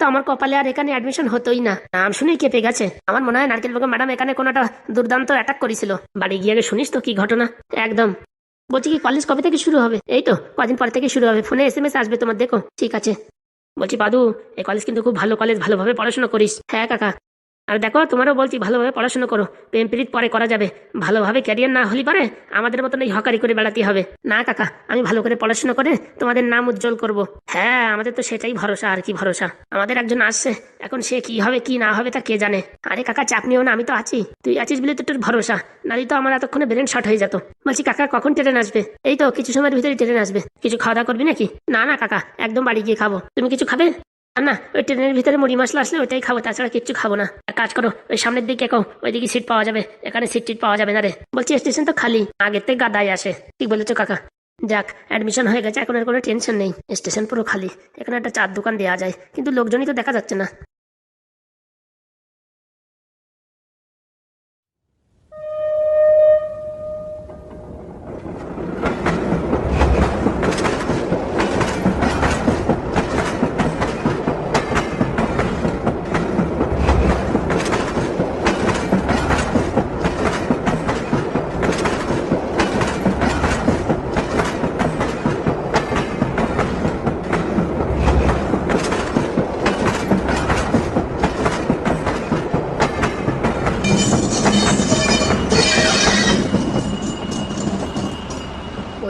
তো আমার কপালে আর এখানে অ্যাডমিশন হতোই না। নাম শুনেই কেঁপে গেছে। আমার মনে হয় নারকেল বোকা ম্যাডাম এখানে কোনো একটা দুর্দান্ত অ্যাটাক করেছিল। বাড়ি গিয়ে আগে শুনিস তো কি ঘটনা? একদম। বলছি কি কলেজ কবে থেকে শুরু হবে? এই তো, কদিন পর থেকে শুরু হবে। ফোনে এস এম এস আসবে তোমার, দেখো। ঠিক আছে। বলছি বাদু এই কলেজ কিন্তু খুব ভালো কলেজ ভালোভাবে পড়াশোনা করিস। হ্যাঁ কাকা। আর দেখো, তোমারও বলছি ভালোভাবে পড়াশোনা করো। প্রেম প্রীত পরে করা যাবে। ভালোভাবে ক্যারিয়ার না হলে পারে আমাদের মতন এই হকারি করে বেড়াতে হবে। না, কাকা, আমি ভালো করে পড়াশোনা করে তোমাদের নাম উজ্জ্বল করব। হ্যাঁ আমাদের তো সেটাই ভরসা, আর কি ভরসা। আমাদের একজন আসছে। এখন সে কি হবে, কি না হবে তা কে জানে? আরে কাকা, চাপ নিও না, আমি তো আছি। তুই আছিস বলে তো তোর ভরসা। নালি তো আমার এতক্ষণে ব্রেন শর্ট হয়ে যেত। বলছি, কাকা, কখন ট্রেন আসবে? এই তো, কিছু সময়ের ভিতরে ট্রেন আসবে। কিছু খাওয়া দাওয়া করবি নাকি? না না, কাকা, একদম বাড়ি গিয়ে খাব। তুমি কিছু খাবে? না ওই ট্রেনের ভিতরে মুড়ি মশলা আসলে ওইটাই খাব, তাছাড়া কিচ্ছু খাব না। এক কাজ করো, ওই সামনের দিকে কো ওইদিকে সিট পাওয়া যাবে। এখানে সিট টিট পাওয়া যাবে না রে। বলছি স্টেশন তো খালি, আগের থেকে গাদাই আসে। ঠিক বলেছ, কাকা। যাক অ্যাডমিশন হয়ে গেছে, এখন আর কোনো টেনশন নেই। স্টেশন পুরো খালি। এখানে একটা চার দোকান দেওয়া যায়, কিন্তু লোকজনই তো দেখা যাচ্ছে না।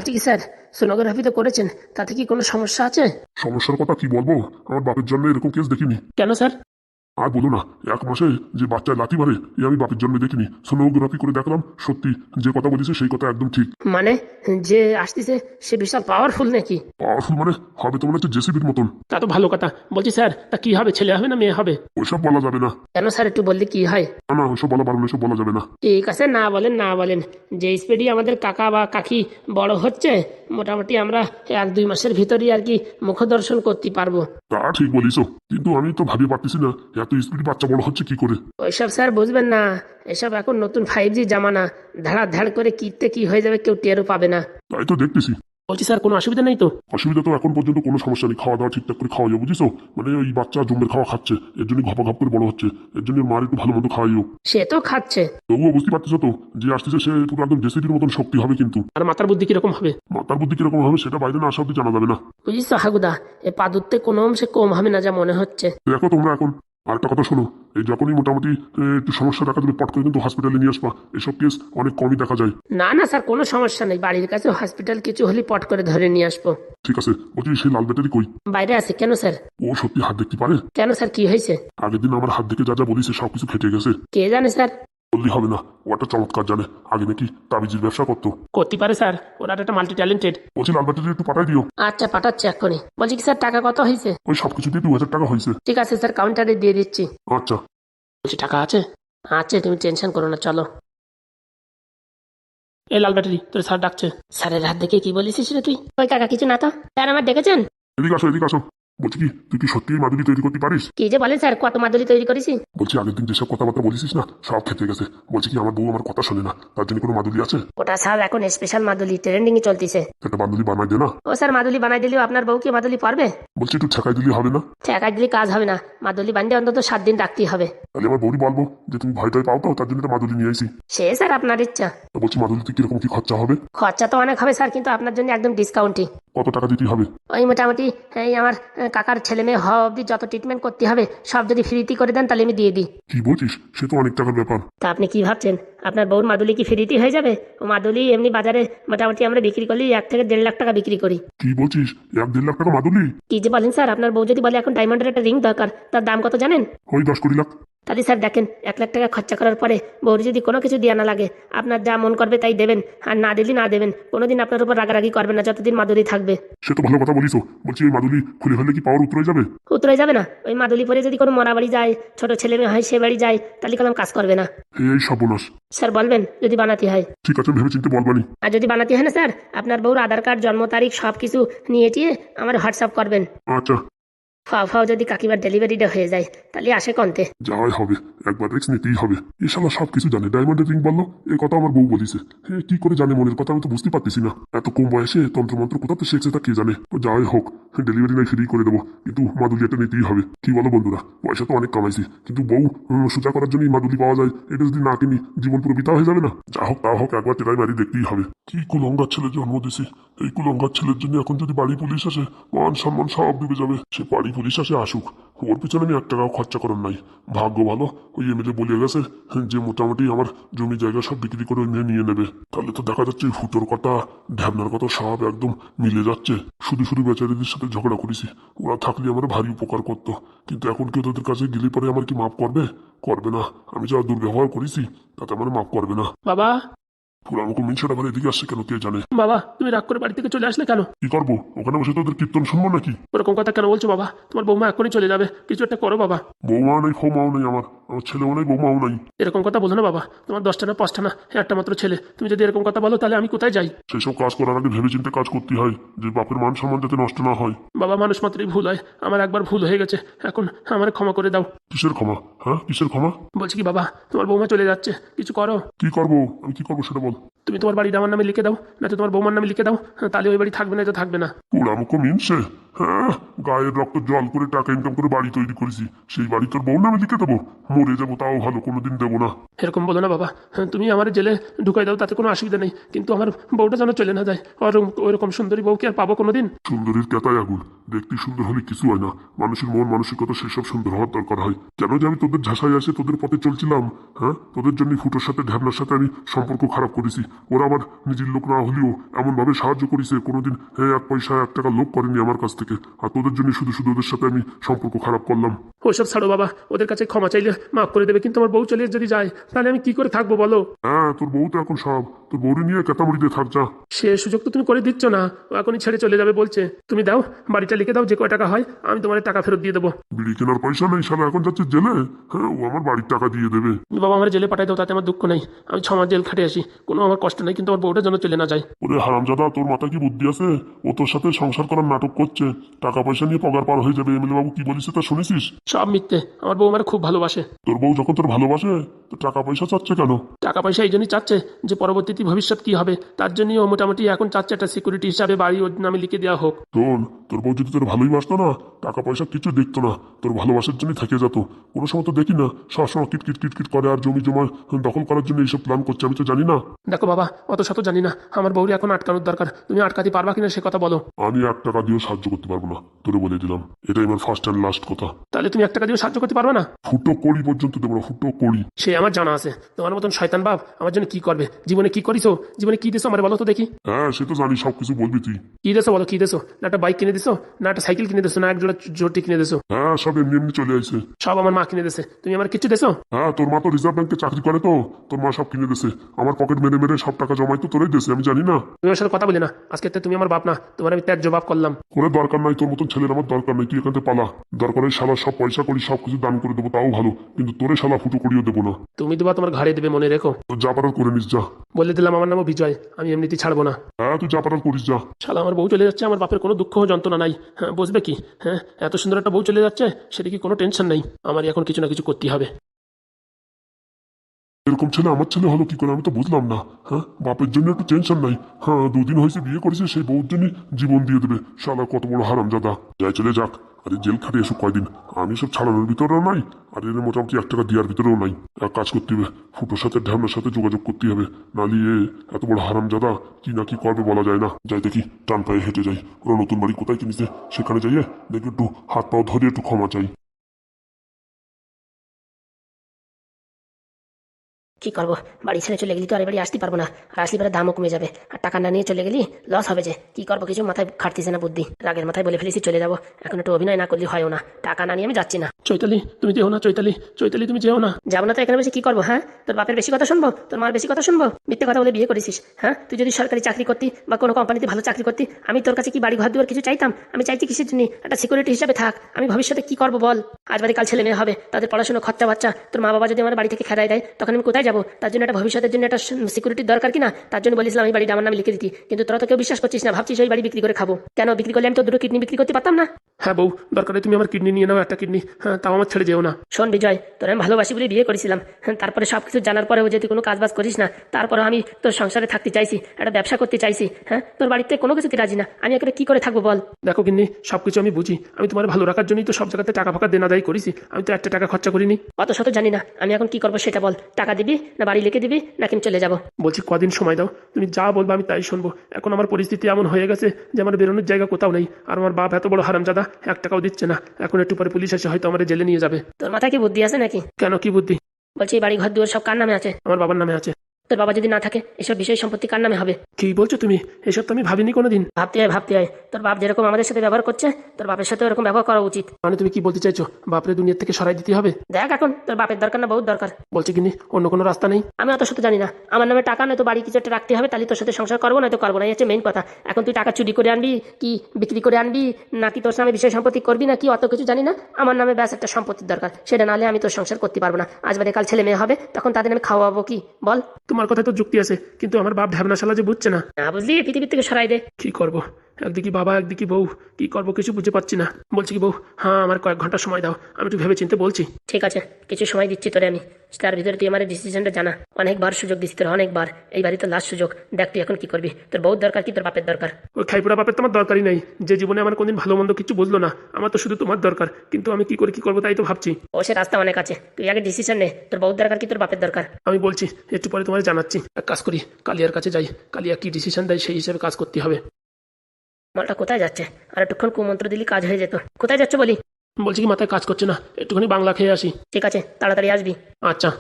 বলছি কি স্যার? সোনোগ্রাফি তো করেছেন তাতে কি কোনো সমস্যা আছে? সমস্যার কথা কি বলব? আমার বাপের জন্য এরকম কেস দেখিনি। কেন স্যার? আর বলো না এক মাসে যে বাচ্চা লাথি মারে এ আমি বাপের জন্মে দেখিনি। সোনোগ্রাফি করে দেখলাম সত্যি যে কথা বলেছে সেই কথা একদম ঠিক। মানে যে আসতেছে সে বিশাল পাওয়ারফুল নাকি? পাওয়ারফুল মানে হবে তো মনে হচ্ছে জেসিবির মতন। তা তো ভালো কথা। বলছি স্যার তা কি হবে ছেলে হবে না মেয়ে হবে? ওইসব বলা যাবে না। কেন স্যার একটু বললে কি হয়? না না ওইসব বলা পারব না ওইসব বলা যাবে না। ঠিক আছে না বলেন না বলেন। যে স্পিডি আমাদের কাকা বা কাকি বড় হচ্ছে মোটামুটি আমরা এক দুই মাসের ভিতরেই আর কি মুখ দর্শন করতে পারব। তা ঠিক বলিস কিন্তু আমি তো ভাবি পারতেছি না এত স্পিড বাচ্চা বড় হচ্ছে কি করে? ওইসব স্যার বুঝবেন না। এসব এখন নতুন ফাইভ জি জামানা। ধাড়া ধাড় করে কিতে কি হয়ে যাবে কেউ টেরও পাবে না। তাই তো দেখতেছি। বলছি স্যার কোনো অসুবিধা নেই তো? অসুবিধা তো এখন পর্যন্ত কোনো সমস্যা নেই। খাওয়া দাওয়া ঠিকঠাক করে খাওয়া বুঝিস মানে ওই বাচ্চা জমের খাওয়া খাচ্ছে এর জন্য ঘপা ঘপ করে বড় হচ্ছে। এর জন্য মার একটু ভালো মতো খাওয়াইও। সে তো খাচ্ছে। তবুও বুঝতে পারতেছ তো যে আসতেছে সে পুরো একদম জেসিবির মতন শক্তি হবে কিন্তু। আর মাথার বুদ্ধি কীরকম হবে? মাতার বুদ্ধি কীরকম হবে সেটা বাইরে না আসা অব্দি জানা যাবে না। বুঝিস তো হাগুদা? এ পাদুরতে কোনো অংশে কম হবে না যা মনে হচ্ছে। দেখো তোমরা এখন। আরেকটা কথা শোনো এই যখনই মোটামুটি একটু সমস্যা দেখা দেবে পট করে কিন্তু হসপিটালে নিয়ে আসবা। এসব কেস অনেক কমই দেখা যায়। না না স্যার কোনো সমস্যা নেই। বাড়ির কাছে হসপিটাল কিছু হলে পট করে ধরে নিয়ে আসব। ঠিক আছে বলছি সেই লাল ব্যাটারি কই? বাইরে আছে কেন স্যার? ও সত্যি হাত দেখতে পারে? কেন স্যার কি হয়েছে? আগের দিন আমার হাত দেখে যা যা বলিস সবকিছু ফেটে গেছে। কে জানে স্যার? বললি হবে না ও একটা চমৎকার জানে। আগে নাকি তাবিজের ব্যবসা করতো। করতে পারে স্যার ওরা একটা মাল্টি ট্যালেন্টেড বলছি লাল ব্যাটারি একটু পাঠাই দিও। আচ্ছা পাঠাচ্ছি এক্ষুনি। বলছি কি স্যার টাকা কত হয়েছে? ওই সব কিছু দিয়ে দু হাজার টাকা হয়েছে। ঠিক আছে স্যার কাউন্টারে দিয়ে দিচ্ছি। আচ্ছা। বলছি টাকা আছে? আচ্ছা তুমি টেনশন করো না চলো। এই লাল ব্যাটারি তোর স্যার ডাকছে। স্যারের হাত দেখে কি বলিস রে তুই? ওই কাকা কিছু না তো? স্যার আমার ডেকেছেন? এদিকে আসো এদিকে আসো। বলছি কি তুই কি সত্যি মাদুরি তৈরি করতে পারিস? কি যে বলেন স্যার কত মাদুলি তৈরি করেছি? বলছি আগের দিন যেসব কথাবার্তা বলিস না সব খেতে গেছে। বলছি কি আমার বউ আমার কথা শোনে না তার জন্য কোনো মাদুলি আছে? ওটা স্যার এখন স্পেশাল মাদুলি ট্রেন্ডিং এ চলতেছে। একটা বান্ধবী বানাই দে না। ও স্যার মাদুলি বানাই দিলেও আপনার বউ কি মাদুলি পারবে? বলছি একটু ঠেকাই দিলে হবে না? ঠেকাই দিলে কাজ হবে না। মাদুলি বান্ধে অন্তত সাত দিন রাখতেই হবে। তাহলে আমার বউরি বলব যে তুমি ভয় টয় পাও তো তার জন্য মাদুলি নিয়ে আসি সে স্যার আপনার ইচ্ছা। তো বলছি মাদুলিতে কীরকম কি খরচা হবে? খরচা তো অনেক হবে স্যার কিন্তু আপনার জন্য একদম ডিসকাউন্টই কত টাকা দিতে হবে? ওই মোটামুটি এই আমার কাকার ছেলে মেয়ে হওয়া অব্দি যত ট্রিটমেন্ট করতে হবে সব যদি ফ্রিতে করে দেন তাহলে আমি দিয়ে দিই। কি বলছিস? সে তো অনেক টাকার ব্যাপার। তা আপনি কি ভাবছেন? আপনার বউর মাদুলি কি ফ্রিতে হয়ে যাবে? ও মাদুলি এমনি বাজারে মোটামুটি আমরা বিক্রি করলে এক থেকে দেড় লাখ টাকা বিক্রি করি। কি বলছিস? এক দেড় লাখ টাকা মাদুলি? কি যে বলেন স্যার আপনার বউ যদি বলে এখন ডায়মন্ডের একটা রিং দরকার তার দাম কত জানেন? ওই দশ কুড়ি লাখ। তাহলে স্যার দেখেন এক লাখ টাকা খরচা করার পরে বউর যদি কোনো কিছু দেওয়া না লাগে আপনার যা মন করবে তাই দেবেন। আর না দিলে না দেবেন। কোনোদিন আপনার উপর রাগারাগি করবে না যতদিন মাদুলি থাকবে। সে তো ভালো কথা বলিস বলছি ওই মাদুলি খুলে ফেললে কি পাওয়ার উত্তরে যাবে? উত্তরে যাবে না। ওই মাদুলি পরে যদি কোনো মরা বাড়ি যায় ছোট ছেলে মেয়ে হয় সে বাড়ি যায় তাহলে কলম কাজ করবে না। এই সর্বনাশ। স্যার বলবেন যদি বানাতে হয়। ঠিক আছে ভেবে চিনতে বলবানি আর যদি বানাতে হয় না স্যার আপনার বউর আধার কার্ড জন্ম তারিখ সব কিছু নিয়ে টিয়ে আমার হোয়াটসঅ্যাপ করবেন। আচ্ছা। ফাও ফাও যদি কাকিমার ডেলিভারিটা হয়ে যায়, তাহলে আসে কন্তে। যাই হবে, একবার রিক্স নিতেই হবে। এ শালা সব কিছু জানে ডায়মন্ডের রিং বলল এই কথা আমার বউ বলিছে। হ্যাঁ কি করে জানে মনের কথা, আমি তো বুঝতে পারতেছি না। এত কম বয়সে তন্ত্রমন্ত্র কোথাতে শিখছে তা কে জানে? তো যাই হোক ডেলিভারি নাই ফ্রি করে দেবো। কিন্তু মাদুলিয়াটা নিতেই হবে। কি বলো বন্ধুরা, পয়সা তো অনেক কামাইছি। কিন্তু বউ সোজা করার জন্যই মাদুলি পাওয়া যায়। এটা যদি না কিনি, জীবন পুরো বিতা হয়ে যাবে না? যা হোক, তা হোক, একবার টেরাই মারি দেখতেই হবে। কি কুলঙ্গার ছেলে জন্ম দিছি? এই কুলঙ্গার ছেলের জন্য এখন যদি বাড়ি পুলিশ আসে মান সম্মান সব ডুবে যাবে। সে বাড়ি পুলিশ আসে, আসুক। ওর পিছনে আমি এক টাকাও খরচা করার নাই। ভাগ্য ভালো, ওই এমএলএ বলে গেছে যে মোটামুটি আমার জমি জায়গা সব বিক্রি করে মেয়ে নিয়ে নেবে। তাহলে তো দেখা যাচ্ছে ফুটোর কথা, ঢ্যাবনার কথা সব একদম মিলে যাচ্ছে। শুধু শুধু বেচারিদের সাথে ঝগড়া করেছি। ওরা থাকলে আমার ভারী উপকার করতো। কিন্তু এখন কেউ তোদের কাছে গেলে পরে আমার কি মাফ করবে? করবে না। আমি যা দুর্ব্যবহার করেছি, তাতে আমার মাফ করবে না। বাবা! তোর আমাকে মিনসাটা আবার এদিকে আসছে কেন কে জানে? বাবা তুমি রাগ করে বাড়ি থেকে চলে আসলে কেন? কি করব? ওখানে বসে তোদের কীর্তন শুনব নাকি? ওরকম কথা কেন বলছো বাবা? তোমার বৌমা এখনই চলে যাবে। কিছু একটা করো বাবা। বৌমা নেই ক্ষমাও নেই আমার। আমার ছেলেও নেই বৌমাও নেই। এরকম কথা বলো না বাবা। তোমার দশটা না পাঁচটা না একটা মাত্র ছেলে। তুমি যদি এরকম কথা বলো তাহলে আমি কোথায় যাই? সেসব কাজ করার আগে ভেবেচিন্তে কাজ করতে হয় যে বাপের মান সম্মান যাতে নষ্ট না হয়। বাবা মানুষ মাত্রই ভুল হয়। আমার একবার ভুল হয়ে গেছে। এখন আমার ক্ষমা করে দাও। কিসের ক্ষমা? হ্যাঁ কিসের ক্ষমা? বলছি কি বাবা তোমার বৌমা চলে যাচ্ছে। কিছু করো। কি করব? আমি কি করব সেটা বল। তুমি তোমার বাড়িটা আমার নামে লিখে দাও না তো তোমার বৌমার নামে লিখে দাও তাহলে ওই বাড়ি থাকবে না তো থাকবে না। পোড়ামুখো মিনছে? হ্যাঁ গায়ের রক্ত জল করে টাকা ইনকাম করে বাড়ি তৈরি করেছি। সেই বাড়ি তোর বউ নামে লিখে দেবো। মরে যাব তাও ভালো কোনোদিন দেবো না। এরকম বলো না বাবা। তুমি আমার জেলে ঢুকাই দাও তাতে কোনো অসুবিধা নেই। কিন্তু আমার বউটা যেন চলে না যায়। আর ওইরকম সুন্দরী বউকে আর পাবো কোনোদিন? সুন্দরীর কেতায় আগুন। দেখতে সুন্দর হলে কিছু হয় না। মানুষের মন মানসিকতা সেসব সুন্দর হওয়ার দরকার হয়। কেন যে আমি তোদের ঝাঁসাই আসে তোদের পথে চলছিলাম হ্যাঁ? তোদের জন্য ফুটোর সাথে ঢ্যাবনার সাথে আমি সম্পর্ক খারাপ করেছি। ওরা আমার নিজের লোক না হলেও এমনভাবে সাহায্য করেছে। কোনোদিন হ্যাঁ এক পয়সা এক টাকা লোক করেনি আমার কাছ থেকে। আর তোদের জন্য শুধু শুধু ওদের সাথে আমি সম্পর্ক খারাপ করলাম। ওসব ছাড়ো বাবা ওদের কাছে ক্ষমা চাইলে মাফ করে দেবে কিন্তু আমার বউ চলে যদি যায় তাহলে আমি কি করে থাকব বলো? হ্যাঁ তোর বউ তো এখন সব। তোর বউরে নিয়ে কেতামুড়ি দিয়ে থাক যা। সে সুযোগ তো তুমি করে দিচ্ছ না ও এখনই ছেড়ে চলে যাবে বলছে। তুমি দাও বাড়িটা লিখে দাও যে কয় টাকা হয় আমি তোমার টাকা ফেরত দিয়ে দেবো। বিড়ি কেনার পয়সা নেই শালা এখন যাচ্ছে জেলে? হ্যাঁ ও আমার বাড়ির টাকা দিয়ে দেবে। বাবা আমার জেলে পাঠাই দাও তাতে আমার দুঃখ নেই। আমি ছ মাস জেল খাটে আসি কোনো আমার কষ্ট নেই কিন্তু আমার বউটা যেন চলে না যায়। ওরে হারামজাদা তোর মাথায় কি বুদ্ধি আছে? ও তোর সাথে সংসার করার নাটক করছে। টাকা পয়সা নিয়ে পগার পার হয়ে যাবে এমএলএ বাবু কি বলিস তা শুনেছিস? সব মিথ্যে। আমার বউ আমার খুব ভালোবাসে। তোর বউ যখন তোর ভালোবাসে তো টাকা পয়সা চাচ্ছে কেন? টাকা পয়সা এই জন্যই চাচ্ছে যে পরবর্তীতে ভবিষ্যৎ কি হবে। তার জন্যই ও মোটামুটি এখন চাচ্ছে একটা সিকিউরিটি হিসাবে বাড়ি ওর নামে লিখে দেওয়া হোক। শোন তোর বউ যদি তোর ভালোই বাসতো না টাকা পয়সা কিছু দেখতো না। তোর ভালোবাসার জন্য থেকে যেত কোনো সময় তো দেখি না সবসময় কিট কিট কিট কিট করে আর জমি জমা দখল করার জন্য এইসব প্ল্যান করছে। আমি তো জানি না। দেখো বাবা অত শত জানি না। আমার বউরে এখন আটকানোর দরকার। তুমি আটকাতে পারবা কিনা সে কথা বলো। আমি এক টাকা দিয়েও সাহায্য করতে পারব না। তোরে বলে দিলাম। এটাই আমার ফার্স্ট অ্যান্ড লাস্ট কথা। তাহলে তুমি এক টাকা দিয়ে সাহায্য করতে পারবে না? ফুটো কড়ি পর্যন্ত দেবো না ফুটো কড়ি। সে আমার জানা আছে। তোমার মতন শয়তান বাপ আমার জন্য কি করবে? জীবনে কি করিছো? জীবনে কি দিছো আমার বলো তো দেখি। হ্যাঁ সে তো জানি সবকিছু বলবি তুই। কি দেছো বলো কি দেছো? না একটা বাইক কিনে দিছো? না একটা সাইকেল কিনে দিছো? না এক জোড়া জোটি কিনে দিছো? হ্যাঁ সব এমনি এমনি চলে আসছে সব আমার মা কিনে দিছে। তুমি আমার কিছু দেছো? হ্যাঁ তোর মা তো রিজার্ভ ব্যাংকে চাকরি করে তো। তোর মা সব কিনে দিছে। আমার পকেট মেরে মেরে সব টাকা জমাই তো তোরাই দিছে আমি জানি না। তুমি আমার সাথে কথা বলি না। আজকে তুমি আমার বাপ না। তোমার আমি ত্যাগ জবাব করলাম। কোনো দরকার নাই তোর মতন ছেলের আমার দরকার নাই তুই এখান থেকে পালা। দরকার হয় শালা সব পয়সা করি সব কিছু দান করে দেবো তাও ভালো। কিন্তু তোরে শালা ফুটো করিও দেবো না। তুমি দেবা তোমার ঘাড়ে দেবে মনে রেখো। তোর যা পারার করে নিস যা। বলে দিলাম আমার নামও বিজয় আমি এমনিতেই ছাড়বো না। হ্যাঁ তুই যা পারার করিস যা। শালা আমার বউ চলে যাচ্ছে আমার বাপের কোনো দুঃখ যন্ত্রণা নাই। হ্যাঁ বুঝবে কি? হ্যাঁ এত সুন্দর একটা বউ চলে যাচ্ছে সেটা কি কোনো টেনশন নেই। আমার এখন কিছু না কিছু করতেই হবে। এরকম ছেলে আমার ছেলে হলো কি করে আমি তো বুঝলাম না হ্যাঁ? বাপের জন্য একটু টেনশন নাই। হ্যাঁ দুদিন হয়েছে বিয়ে করেছে, সেই বউর জন্য জীবন দিয়ে দেবে। শালা কত বড় হারাম জাদা যাই চলে যাক। আরে জেল খাটে এসব কয়দিন। আমি সব ছাড়ানোর ভিতরেও নাই, আর এর মোটামুটি এক টাকা দেওয়ার ভিতরেও নাই। এক কাজ করতে হবে ফুটোর সাথে ঢ্যামনার সাথে যোগাযোগ করতে হবে। নালি এ এত বড় হারাম জাদা কি না কি করবে বলা যায় না। যাই দেখি, টান পায়ে হেঁটে যাই। ওরা নতুন বাড়ি কোথায় কিনেছে? সেখানে যাইয়ে দেখি একটু হাত পাও ধরে একটু ক্ষমা চাই। কি করব? বাড়ি ছেড়ে চলে গেলি তো আর বাড়ি আসতে পারব না। আর আসলে পরে দামও কমে যাবে। আর টাকা না নিয়ে চলে গেলি লস হবে যে। কি করব? কিছু মাথায় খাটতেছে না বুদ্ধি। রাগের মাথায় বলে ফেলেছি চলে যাব। এখন একটু অভিনয় না করলে হয়ও না। টাকা না নিয়ে আমি যাচ্ছি না। চৈতালি তুমি যেও না চৈতালি। চৈতালি তুমি যেও না। যাব না তো এখানে বসে কি করব হ্যাঁ? তোর বাপের বেশি কথা শুনব? তোর মার বেশি কথা শুনব? মিথ্যে কথা বলে বিয়ে করেছিস হ্যাঁ? তুই যদি সরকারি চাকরি করতি বা কোনো কোম্পানিতে ভালো চাকরি করতি আমি তোর কাছে কি বাড়ি ঘর দুয়ার কিছু চাইতাম? আমি চাইছি কিসের জন্য? একটা সিকিউরিটি হিসাবে থাক। আমি ভবিষ্যতে কি করব বল? আজ বাদে কাল ছেলে মেয়ে হবে। তাদের পড়াশোনা খরচা বাচ্চা। তোর মা বাবা যদি আমার বাড়ি থেকে খেদাই দেয় তখন আমি কোথায় যাব তার জন্য একটা ভবিষ্যতের জন্য একটা সিকিউরিটির দরকার কিনা? তার জন্য বলেছিলাম আমি বাড়িটা আমার নামে লিখে দিতি। কিন্তু তোরা তো কেউ বিশ্বাস করছিস না ভাবছিস ওই বাড়ি বিক্রি করে খাব। কেন বিক্রি করলে আমি তো দুটো কিডনি বিক্রি করতে পারতাম না? হ্যাঁ বউ দরকারে তুমি আমার কিডনি নিয়ে নাও একটা কিডনি। হ্যাঁ তাও আমার ছেড়ে যেও না। শোন বিজয় তোর আমি ভালোবাসি বলে বিয়ে করেছিলাম। হ্যাঁ, তারপরে সব কিছু জানার পরেও যদি কোনো কাজ বাজ করিস না তারপরে আমি তোর সংসারে থাকতে চাইছি একটা ব্যবসা করতে চাইছি। হ্যাঁ তোর বাড়িতে কোনো কিছুতে রাজি না। আমি এখানে কি করে থাকব বল? দেখো কিন্নি সব কিছু আমি বুঝি। আমি তোমার ভালো রাখার জন্যই তো সব জায়গাতে টাকা ফাঁকা দেনা দায়ী করেছি। আমি তো একটা টাকা খরচা করিনি। অত শত জানি না। আমি এখন কি করব সেটা বল। টাকা দিবি? না বাড়ি লিখে দিবি নাকি আমি চলে যাব। বলছি কদিন সময় দাও? তুমি যা বলবে আমি তাই শুনব। এখন আমার পরিস্থিতি এমন হয়ে গেছে যে আমার বেরোনোর জায়গা কোথাও নেই। আর আমার বাপ এত বড় হারামজাদা এক টাকাও দিচ্ছে না। এখন একটু পরে পুলিশ এসে হয়তো আমার জেলে নিয়ে যাবে। তোর মাথায় কি বুদ্ধি আছে নাকি? কেন কি বুদ্ধি? বলছি এই বাড়ি ঘর দুয়ার সব কার নামে আছে? আমার বাবার নামে আছে। তোর বাবা যদি না থাকে এসব বিষয় সম্পত্তি কার নামে হবে? কি বলছো তুমি? এসব তো আমি ভাবিনি কোনোদিন। ভাবতে হয় ভাবতে হয়। তোর বাপ যেরকম আমাদের সাথে ব্যবহার করছে তোর বাপের সাথে ওরকম ব্যবহার করা উচিত। মানে তুমি কি বলতে চাইছো? বাপরে দুনিয়ার থেকে সরাই দিতে হবে? দেখ এখন তোর বাপের দরকার না বহুত দরকার। বলছি কিনি অন্য কোনো রাস্তা নেই? আমি অত শত জানি না। আমার নামে টাকা নয়তো বাড়ি কিছু একটা রাখতে হবে তাহলে তোর সাথে সংসার করব নয়তো করব না এই হচ্ছে মেইন কথা। এখন তুই টাকা চুরি করে আনবি কি বিক্রি করে আনবি নাকি তোর নামে বিষয় সম্পত্তি করবি নাকি অত কিছু জানি না? আমার নামে ব্যাস একটা সম্পত্তির দরকার। সেটা নাহলে আমি তোর সংসার করতে পারব না। আজ বাদে কাল ছেলে মেয়ে হবে তখন তাদের আমি খাওয়াবো কি? বল। তোমার কথায় তো যুক্তি আছে কিন্তু আমার বাপ ঢাবনা শালা যে বুঝছে না। না বুঝলি পৃথিবীর থেকে সরাই দে। কি করব? একদিকে বাবা একদিকে বউ। কি করব কিছু বুঝে পাচ্ছি না। বলছি কি বউ হ্যাঁ আমার কয়েক ঘণ্টা সময় দাও। আমি একটু ভেবে চিনতে বলছি। ঠিক আছে কিছু সময় দিচ্ছি তোরে আমি। তার ভিতরে তুই আমার ডিসিশনটা জানা। অনেকবার সুযোগ দিচ্ছি তোর অনেকবার। এই বাড়ি তোর লাস্ট সুযোগ। দেখ তুই এখন কি করবি। তোর বহুত দরকার কি তোর বাপের দরকার? ওই খাইপুরা বাপের তোমার দরকারই নেই। যে জীবনে আমার কোনদিন ভালো মন্দ কিছু বুঝলো না আমার তো শুধু তোমার দরকার। কিন্তু আমি কি করে কি করব তাই তো ভাবছি। ও সে রাস্তা অনেক আছে। তুই আগে ডিসিশন নে তোর বহুত দরকার কি তোর বাপের দরকার? আমি বলছি একটু পরে তোমার জানাচ্ছি। এক কাজ করি কালিয়ার কাছে যাই। কালিয়া কি ডিসিশন দেয় সেই হিসেবে কাজ করতে হবে। মালটা কোথায় যাচ্ছে? আর একটুক্ষণ কুমন্ত্র দিলি কাজ হয়ে যেত। কোথায় যাচ্ছে বলি? বলছি কি মাথায় কাজ করছে না। একটুখানি বাংলা খেয়ে আসি। ঠিক আছে তাড়াতাড়ি আসবি। আচ্ছা।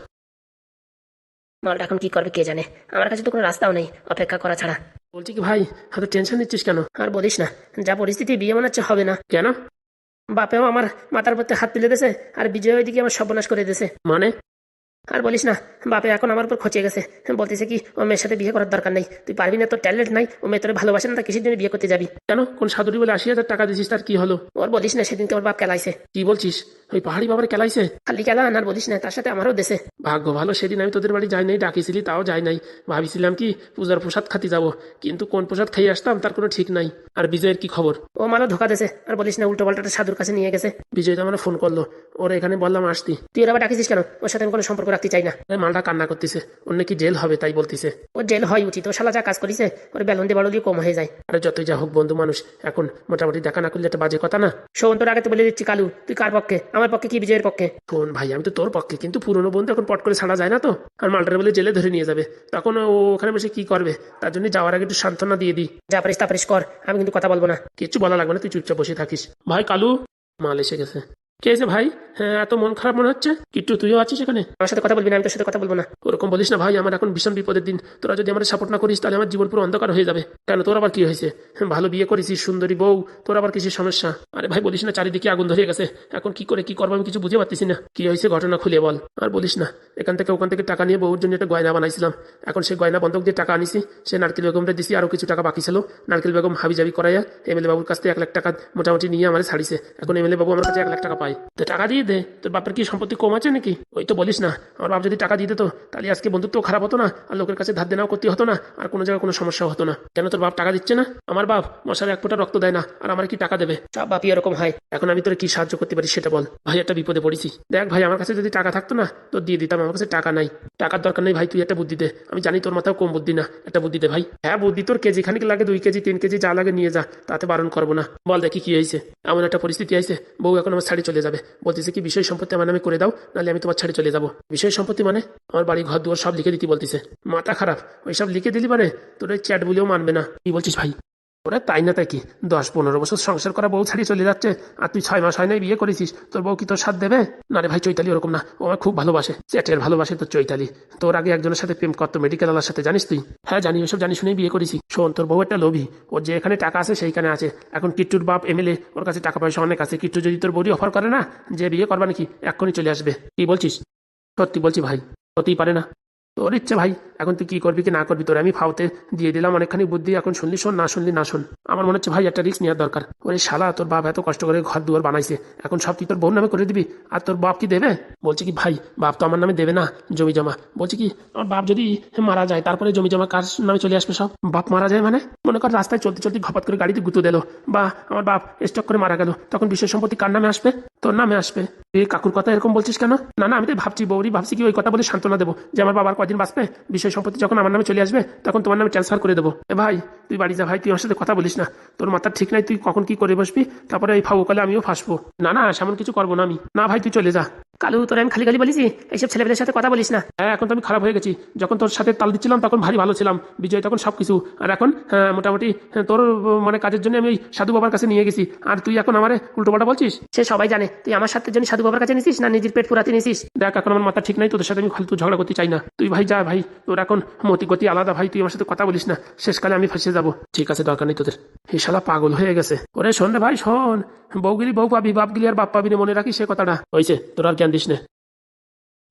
মালটা এখন কি করবে কে জানে? আমার কাছে তো কোনো রাস্তাও নেই অপেক্ষা করা ছাড়া। বলছি কি ভাই এত টেনশন নিচ্ছিস কেন? আর বলিস না যা পরিস্থিতি বিয়ে মনে হচ্ছে হবে না। কেন? বাপেও আমার মাথার মধ্যে হাত তুলে দিয়েছে আর বিজয় ওইদিকে আমার সর্বনাশ করে দিয়েছে। মানে? আর বলিস না বাপে এখন আমার উপর খচে গেছে। বলতেছে কি ও মেয়ের সাথে বিয়ে করার দরকার নেই। তুই পারবি না তোর ট্যালেন্ট নাই। ও মেয়ে তোর ভালোবাসে না তা কিসের জন্য বিয়ে করতে যাবি? কেন? কোন সাধুরি বলে আশি হাজার টাকা দিছিস তার কি হলো? ওর বলিস না সেদিনকে ওর বাপ কেলাইছে। কি বলছিস? ওই পাহাড়ি বাবার কেলাইছে? খালি কেলা আর বলিস না তার সাথে আমারও দেশে। ভাগ্য ভালো সেদিন আমি তোদের বাড়ি যাই নাই ডাকিছিলি তাও যাই নাই। ভাবিছিলাম কি পূজার প্রসাদ খাতে যাব। কিন্তু কোন প্রসাদ খেয়ে আসতাম তার কোনো ঠিক নাই। আর বিজয়ের কি খবর? ও মালও ধোকা দেছে আর বলিস না উল্টো পাল্টাটা সাধুর কাছে নিয়ে গেছে। বিজয় তো আমার ফোন করল। ওর এখানে বললাম আসতি। তুই আবার ডাকিছিস কেন? ওর সাথে আমি কোনো সম্পর্ক রাখতে চাই না। মালটা কান্না করতেছে। ওর নাকি জেল হবে তাই বলতেছে। ও জেল হয় উচিত। ও শালা যা কাজ করিছে, ওর বেলন দিয়ে বাড়ো দিয়ে কম হয়ে যায়। আরে যতই যা হোক, বন্ধু মানুষ, এখন মোটামুটি দেখা না করলে একটা বাজে কথা না? শোন, তোর আগে তো বলে দিচ্ছি, কালু, তুই কার পক্ষে? আমার পক্ষে কি বিজয়ের পক্ষে? শোন ভাই, আমি তো তোর পক্ষে, কিন্তু পুরনো বন্ধু এখন পট করে ছাড়া যায় না তো? আর মালটার বলে জেলে ধরে নিয়ে যাবে। তখন ও ওখানে বসে কি করবে? তার জন্য যাওয়ার আগে একটু সান্ত্বনা দিয়ে দিই যা পারিস তা পারিস, কর। আমি কিন্তু কথা বলব না। কিছু বলা লাগবে না, তুই চুপচাপ বসে থাকিস। ভাই, কালু, মাল এসে গেছে। কে ভাই? হ্যাঁ এত মন খারাপ মনে হচ্ছে। কিট্টু তুইও আছিস এখানে? আমার সাথে কথা বলবি না আমি তোর সাথে কথা বলব না। ওরকম বলিস না ভাই আমার এখন ভীষণ বিপদের দিন। তোরা যদি আমার সাপোর্ট না করিস তাহলে আমার জীবন পুরো অন্ধকার হয়ে যাবে। কেন তোর আবার কি হয়েছে? হ্যাঁ, ভালো বিয়ে করেছিস সুন্দরী বউ তোর আবার কিছু সমস্যা? আরে ভাই বলিস না চারিদিকে আগুন ধরে গেছে। এখন কি করে কি করব আমি কিছু বুঝে পারতেছি না। কি হয়েছে ঘটনা খুলে বল। আর বলিস না এখান থেকে ওখান থেকে টাকা নিয়ে বউর জন্য একটা গয়না বানাইছিলাম। এখন সেই গয়না বন্ধক দিয়ে টাকা আনিছি সে নারকেল বেগমটা দিছি আরও কিছু টাকা বাকি ছিল। নারকেল বেগম হাবি জাবি করাইয়া এমএলএ বাবুর কাছ থেকে এক লাখ টাকা মোটামুটি নিয়ে আমার ছাড়িছে। এখন এমএলএ বাবু আমার কাছে এক লাখ টাকা পায়। তো টাকা দিয়ে দে। তোর বাপের কি সম্পত্তি কম আছে নাকি? ওই তো বলিস না। আমার বাপ যদি টাকা দিয়ে দিত, তাহলে আজকে বন্ধুত্ব খারাপ হতো না, আর লোকের কাছে ধার দেনাও করতে হতো না, আর কোনো জায়গায় কোনো সমস্যা হতো না। কেন তোর বাপ টাকা দিচ্ছে না? আমার বাপ মশার এক ফোঁটা রক্ত দেয় না, আর আমার কি টাকা দেবে? সব বাপি এরকম হয়। এখন আমি তোর কি সাহায্য করতে পারি সেটা বল। ভাই, একটা বিপদে পড়েছি। দেখ ভাই, আমার কাছে যদি টাকা থাকতো না তোর দিয়ে দিতাম। আমার কাছে টাকা নাই। টাকার দরকার নেই ভাই, তুই একটা বুদ্ধি দে। আমি জানি তোর মাথাও কম বুদ্ধি না। একটা বুদ্ধি দে ভাই। হ্যাঁ বুদ্ধি তোর কেজি খানিক লাগে, দুই কেজি, তিন কেজি যা লাগে নিয়ে যা। তাতে বারণ করব না। বল দেখি কি হয়েছে। এমন একটা পরিস্থিতি আইছে। বউ এখন আমার ছাড়ি চলে যাবে। বলতেছে কি, বিষয় সম্পত্তি আমার নামে করে দাও, নাহলে আমি তোমার ছাড়ে চলে যাব। বিষয় সম্পত্তি মানে? আমার বাড়ি, ঘর, দুয়ার সব লিখে দিতে বলতেছে। মাথা খারাপ। ওই সব লিখে দিলি পারে তোর ওই চ্যাট বলেও মানবে না। কি বলছিস ভাই? ওরা তাই না তাই কি? দশ পনেরো বছর সংসার করা বউ ছাড়িয়ে চলে যাচ্ছে, আর তুই ছয় মাস হয় নাই বিয়ে করেছিস, তোর বউ কি তোর সাথ দেবে? না রে ভাই, চৈতালি ওরকম না, ও আমার খুব ভালোবাসে, চ্যাটের ভালোবাসে তোর চৈতালি। তোর আগে একজনের সাথে প্রেম করতো মেডিকেল আলার সাথে, জানিস তুই? হ্যাঁ জানি, ওসব জানি শুনেই বিয়ে করেছি। শোন, তোর বউ একটা লোভী ওর যে এখানে টাকা আছে সেইখানে আছে। এখন কিট্টুর বাপ এমএলএ ওর কাছে টাকা পয়সা অনেক আছে। কিট্টু যদি তোর বউরি অফার করে না, যে বিয়ে করবা নাকি, এক্ষুনি চলে আসবে। কি বলছিস? সত্যি বলছি ভাই, হতেই পারে না। তোর ইচ্ছে ভাই, এখন তুই কি করবি কি না করবি? তোর আমি ফাউতে দিয়ে দিলাম, অনেকখানি বুদ্ধি, এখন শুনলি, শোন, না শুনলি, না শোন। আমার মনে হচ্ছে ভাই একটা রিস্ক নেওয়ার দরকার। ওরে শালা, তোর বাপ এত কষ্ট করে ঘর, দুয়ার বানাইছে। এখন সব তুই তোর বোন নামে করে দিবি? আর তোর বাপ কি দেবে? বলছে কি, ভাই, বাপ তো আমার নামে দেবে না, জমি জমা। বলছে কি, আমার বাপ যদি মারা যায়, তারপরে জমি জমা কার নামে চলে আসবে সব? বাপ মারা যায় মানে? মনে কর রাস্তায় চলতে চলতে ঘপাত করে গাড়িতে গুঁতো দিল। বা, আমার বাপ স্টক করে মারা গেল। তখন বিষয় সম্পত্তি কার নামে আসবে? তোর নামে আসবে। তুই কাকুর কথা এরকম বলছিস কেন? না না, আমি তো ভাবছি বৌরি ভাবছি কি ওই কথা বলে সান্ত্বনা দেবো। যে আমার বাবার কদিন বাঁচবে, বিষয় সম্পত্তি যখন আমার নামে চলে আসবে, তখন তোমার নামে ট্রান্সফার করে দেবো। এ ভাই, তুই বাড়ি যা ভাই, তুই আমার সাথে কথা বলিস না। তোর মাথার ঠিক নাই, তুই কখন কি করে বসবি? তারপরে এই ফাউকালে আমিও ফাঁসবো। না না, সেমন কিছু করব না আমি। না ভাই, তুই চলে যা। কালু তোর আমি খালি খালি বলিছি এইসব ছেলেপেলের সাথে কথা বলিস না। হ্যাঁ এখন তো আমি খারাপ হয়ে গেছি। যখন তোর সাথে তাল দিচ্ছিলাম তখন ভারী ভালো ছিলাম। বিজয় তখন সব কিছু আর এখন হ্যাঁ, মোটামুটি হ্যাঁ, তোর মানে কাজের জন্য আমি সাধু বাবার কাছে নিয়ে গেছি। আর তুই এখন আমারে উল্টোপাল্টা বলছিস? সে সবাই জানে। তুই আমার সাথে জন্য সাধু বাবার কাছে নিছিস না নিজের পেট পুরাতে নিছিস? দেখ এখন আমার মাথা ঠিক নাই তোদের সাথে আমি ফালতু ঝগড়া করতে চাই না। তুই ভাই যা ভাই তোর এখন মতি গতি আলাদা ভাই তুই আমার সাথে কথা বলিস না। শেষকালে আমি ফেসে যাব। ঠিক আছে দরকার নেই তোদের। এই শালা পাগল হয়ে গেছে। ওরে শোন রে ভাই শোন। বউগিলি বউ পাবি বাপগিলি আর বাপ পাবি মনে রাখিস সে কথাটা। হয়েছে তোর আর জ্ঞান দিস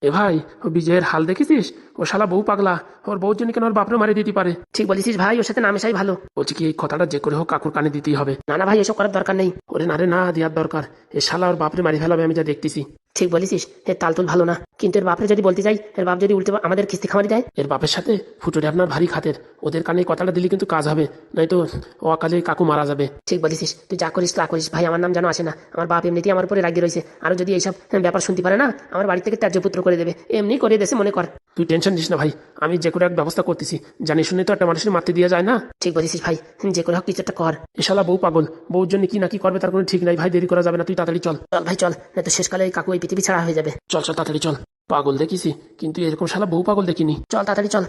এ ভাই ও বিজয়ের হাল দেখেছিস? ও শালা বউ পাগলা। ওর বউর জন্য কেন ওর বাপরে মারি দিতে পারে? ঠিক বলেছিস ভাই ওর সাথে নামেশাই ভালো। বলছি কি এই কথাটা যে করে হোক কাকুর কানে দিতেই হবে। না না ভাই এসব করার দরকার নেই। ওরে না রে না দেওয়ার দরকার। এ শালা ওর বাপরে মারি ফেলাবে আমি যা দেখতেছি। ঠিক বলিসিস এর তালতুল ভালো না। কিন্তু এর বাপরে যদি বলতে যাই এর বাপ যদি উল্টে আমাদের কিস্তি খামারি দেয়? এর বাপের সাথে ফুটোরে আপনার ভারী খাতের। ওদের কানে কথাটা দিলে কিন্তু কাজ হবে নয়তো ও অকালে কাকু মারা যাবে। ঠিক বলিসিস তুই যা করিস তা করিস। ভাই আমার নাম যেন আসে না। আমার বাপ এমনিতেই আমার উপরে লাগিয়ে রয়েছে। আর যদি এইসব ব্যাপার শুনতে পারে না আমার বাড়ি থেকে ত্যায্যপুত্র করে দেবে। এমনি করে দেশে মনে কর। তুই টেনশন নিস না ভাই আমি যে করে এক ব্যবস্থা করতেছি। জানি শুনে তো একটা মানুষের মারতে দিয়ে যায় না? ঠিক বলিসিস ভাই যে করে হোক কিছু একটা কর। এ বউ পাগল বউর জন্য কি না কি করবে তার কোনো ঠিক নাই ভাই দেরি করা যাবে না তুই তাড়াতাড়ি চল। চল ভাই চল না তো শেষকালে এই কাকু এই পৃথিবী ছাড়া হয়ে যাবে। চল চল তাড়াতাড়ি চল। পাগল দেখিছি কিন্তু এরকম শালা বহু পাগল দেখিনি। চল তাড়াতাড়ি চল।